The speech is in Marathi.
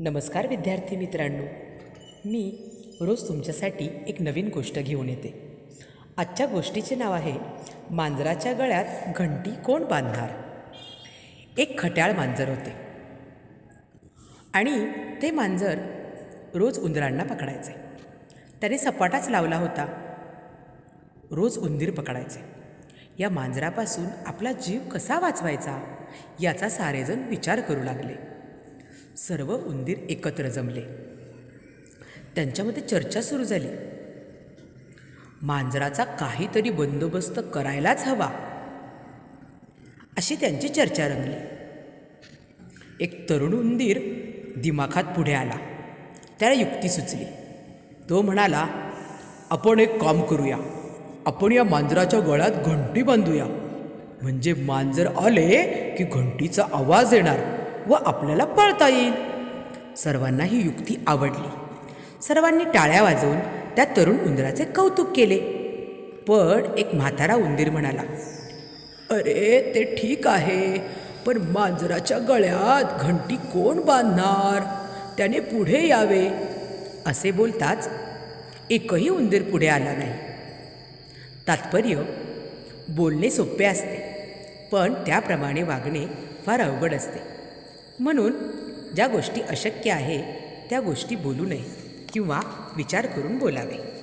नमस्कार विद्यार्थी मित्रांनो. मी रोज तुमच्यासाठी एक नवीन गोष्ट घेऊन येते. आजच्या गोष्टीचे नाव आहे मांजराच्या गळ्यात घंटी कोण बांधणार? एक खट्याळ मांजर होते. आणि ते मांजर रोज उंदरांना पकडायचे. त्याने सपाटाच लावला होता. रोज उंदीर पकडायचे. या मांजरापासून आपला जीव कसा वाचवायचा? याचा सारेजण विचार करू लागले. सर्व उंदीर एकत्र जमले. त्यांच्यामध्ये चर्चा सुरू झाली. मांजराचा काहीतरी बंदोबस्त करायलाच हवा अशी त्यांची चर्चा रंगली. एक तरुण उंदीर दिमाखात पुढे आला. त्याला युक्ती सुचली. तो म्हणाला आपण एक काम करूया. आपण या मांजराच्या गळ्यात घंटी बांधूया. म्हणजे मांजर आले की घंटीचा आवाज येणार. व आपल्याला पळता येईल. सर्वांना ही युक्ती आवडली. सर्वांनी टाळ्या वाजवून त्या तरुण उंदराचे कौतुक केले. पण एक म्हातारा उंदीर म्हणाला अरे ते ठीक आहे पण मांजराच्या गळ्यात घंटी कोण बांधणार? त्याने पुढे यावे. असे बोलताच एकही उंदीर पुढे आला नाही. तात्पर्य बोलणे सोपे असते पण त्याप्रमाणे वागणे फार अवघड असते. म्हणून ज्या गोष्टी अशक्य आहे त्या गोष्टी बोलू नये किंवा विचार करून बोलावे.